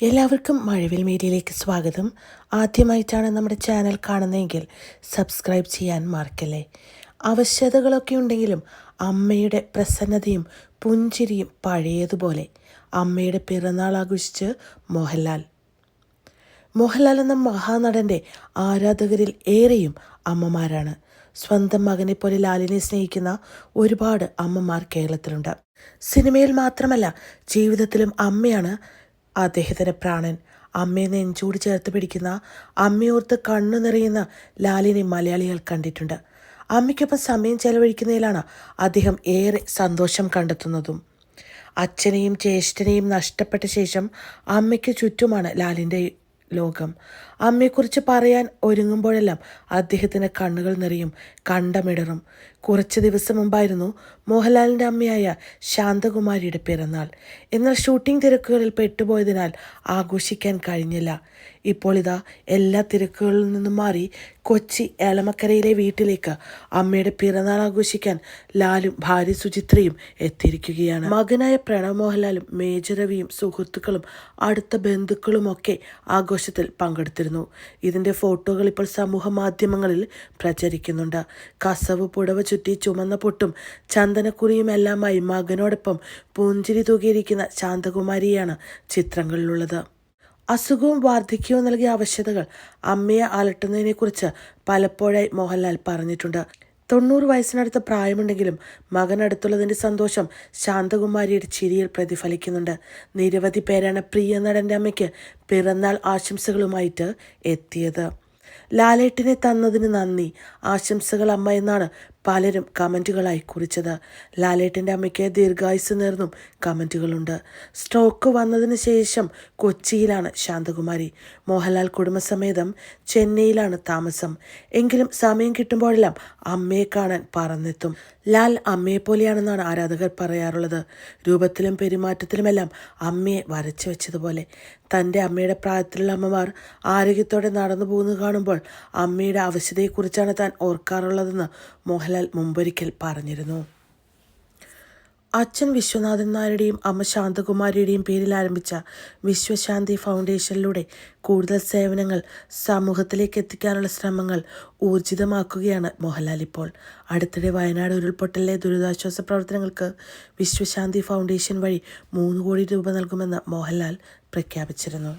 എല്ലാവർക്കും മഴവിൽ മീഡിയയിലേക്ക് സ്വാഗതം. ആദ്യമായിട്ടാണ് നമ്മുടെ ചാനൽ കാണുന്നതെങ്കിൽ സബ്സ്ക്രൈബ് ചെയ്യാൻ മറക്കല്ലേ. അവശ്യതകളൊക്കെ ഉണ്ടെങ്കിലും അമ്മയുടെ പ്രസന്നതയും പുഞ്ചിരിയും പഴയതുപോലെ അമ്മയുടെ പിറന്നാൾ ആഘോഷിച്ച് മോഹൻലാൽ. മോഹൻലാൽ എന്ന മഹാനടന്റെ ആരാധകരിൽ ഏറെയും അമ്മമാരാണ്. സ്വന്തം മകനെ പോലെ ലാലിനെ സ്നേഹിക്കുന്ന ഒരുപാട് അമ്മമാർ കേരളത്തിലുണ്ട്. സിനിമയിൽ മാത്രമല്ല ജീവിതത്തിലും അമ്മയാണ് അദ്ദേഹത്തിന്റെ പ്രാണൻ അമ്മയെ നെഞ്ചോട് ചേർത്ത് പിടിക്കുന്ന അമ്മയോർത്ത് കണ്ണു നിറയുന്ന ലാലിനെ മലയാളികൾ കണ്ടിട്ടുണ്ട്. അമ്മയ്ക്കൊപ്പം സമയം ചെലവഴിക്കുന്നതിലാണ് അദ്ദേഹം ഏറെ സന്തോഷം കണ്ടെത്തുന്നതും. അച്ഛനെയും ജ്യേഷ്ഠനെയും നഷ്ടപ്പെട്ട ശേഷം അമ്മയ്ക്ക് ചുറ്റുമാണ് ലാലിന്റെ ലോകം. അമ്മയെക്കുറിച്ച് പറയാൻ ഒരുങ്ങുമ്പോഴെല്ലാം അദ്ദേഹത്തിന് കണ്ണുകൾ നിറയും കണ്ടമിടറും. കുറച്ച് ദിവസം മുമ്പായിരുന്നു മോഹൻലാലിന്റെ അമ്മയായ ശാന്തകുമാരിയുടെ പിറന്നാൾ. എന്നാൽ ഷൂട്ടിംഗ് തിരക്കുകളിൽ പെട്ടുപോയതിനാൽ ആഘോഷിക്കാൻ കഴിഞ്ഞില്ല. ഇപ്പോൾ ഇതാ എല്ലാ തിരക്കുകളിൽ നിന്നും മാറി കൊച്ചി എളമക്കരയിലെ വീട്ടിലേക്ക് അമ്മയുടെ പിറന്നാൾ ആഘോഷിക്കാൻ ലാലും ഭാര്യ സുചിത്രയും എത്തിയിരിക്കുകയാണ്. മകനായ പ്രണവ് മോഹൻലാലും മേജർ രവിയും സുഹൃത്തുക്കളും അടുത്ത ബന്ധുക്കളുമൊക്കെ ആഘോഷത്തിൽ പങ്കെടുത്തിരുന്നു. ഇതിന്റെ ഫോട്ടോകൾ ഇപ്പോൾ സമൂഹ മാധ്യമങ്ങളിൽ പ്രചരിക്കുന്നുണ്ട്. കസവ് പുടവ ചുറ്റി ചുമന്ന പൊട്ടും ചന്ദനക്കുറിയും എല്ലാമായി മകനോടൊപ്പം പൂഞ്ചിരി തൂകിയിരിക്കുന്ന ശാന്തകുമാരിയാണ് ചിത്രങ്ങളിലുള്ളത്. അസുഖവും വാർദ്ധക്യവും നൽകിയ ആവശ്യതകൾ അമ്മയെ അലട്ടുന്നതിനെക്കുറിച്ച് പലപ്പോഴായി മോഹൻലാൽ പറഞ്ഞിട്ടുണ്ട്. തൊണ്ണൂറ് വയസ്സിനടുത്ത പ്രായമുണ്ടെങ്കിലും മകൻ അടുത്തുള്ളതിന്റെ സന്തോഷം ശാന്തകുമാരിയുടെ ചിരിയിൽ പ്രതിഫലിക്കുന്നുണ്ട്. നിരവധി പേരാണ് പ്രിയ നടന്റെ അമ്മയ്ക്ക് പിറന്നാൾ ആശംസകളുമായിട്ട് എത്തിയത്. ലാലേട്ടിനെ തന്നതിന് നന്ദി. ആശംസകൾ അമ്മ എന്നാണ് പലരും കമന്റുകളായി കുറിച്ചത്. ലാലേട്ടന്റെ അമ്മയ്ക്ക് ദീർഘായുസ് നേർന്നും കമന്റുകളുണ്ട് സ്ട്രോക്ക് വന്നതിന് ശേഷം കൊച്ചിയിലാണ് ശാന്തകുമാരി. മോഹൻലാൽ കുടുംബസമേതം ചെന്നൈയിലാണ് താമസം. എങ്കിലും സമയം കിട്ടുമ്പോഴെല്ലാം അമ്മയെ കാണാൻ പറന്നെത്തും. ലാൽ അമ്മയെപ്പോലെയാണെന്നാണ് ആരാധകർ പറയാറുള്ളത്. രൂപത്തിലും പെരുമാറ്റത്തിലുമെല്ലാം അമ്മയെ വരച്ചു വെച്ചതുപോലെ. തന്റെ അമ്മയുടെ പ്രായത്തിലുള്ള അമ്മമാർ ആരോഗ്യത്തോടെ നടന്നു പോകുന്നത് കാണുമ്പോൾ അമ്മയുടെ അവശ്യതയെക്കുറിച്ചാണ് താൻ ഓർക്കാറുള്ളതെന്ന് മോഹൻലാൽ മുമ്പൊരിക്കൽ പറഞ്ഞിരുന്നു. അച്ഛൻ വിശ്വനാഥൻ നായരുടെയും അമ്മ ശാന്തകുമാരിയുടെയും പേരിൽ ആരംഭിച്ച വിശ്വശാന്തി ഫൗണ്ടേഷനിലൂടെ കൂടുതൽ സേവനങ്ങൾ സമൂഹത്തിലേക്ക് എത്തിക്കാനുള്ള ശ്രമങ്ങൾ ഊർജിതമാക്കുകയാണ് മോഹൻലാൽ ഇപ്പോൾ. അടുത്തിടെ വയനാട് ഉരുൾപൊട്ടലിലെ ദുരിതാശ്വാസ പ്രവർത്തനങ്ങൾക്ക് വിശ്വശാന്തി ഫൗണ്ടേഷൻ വഴി മൂന്ന് കോടി രൂപ നൽകുമെന്ന് മോഹൻലാൽ പ്രഖ്യാപിച്ചിരുന്നു.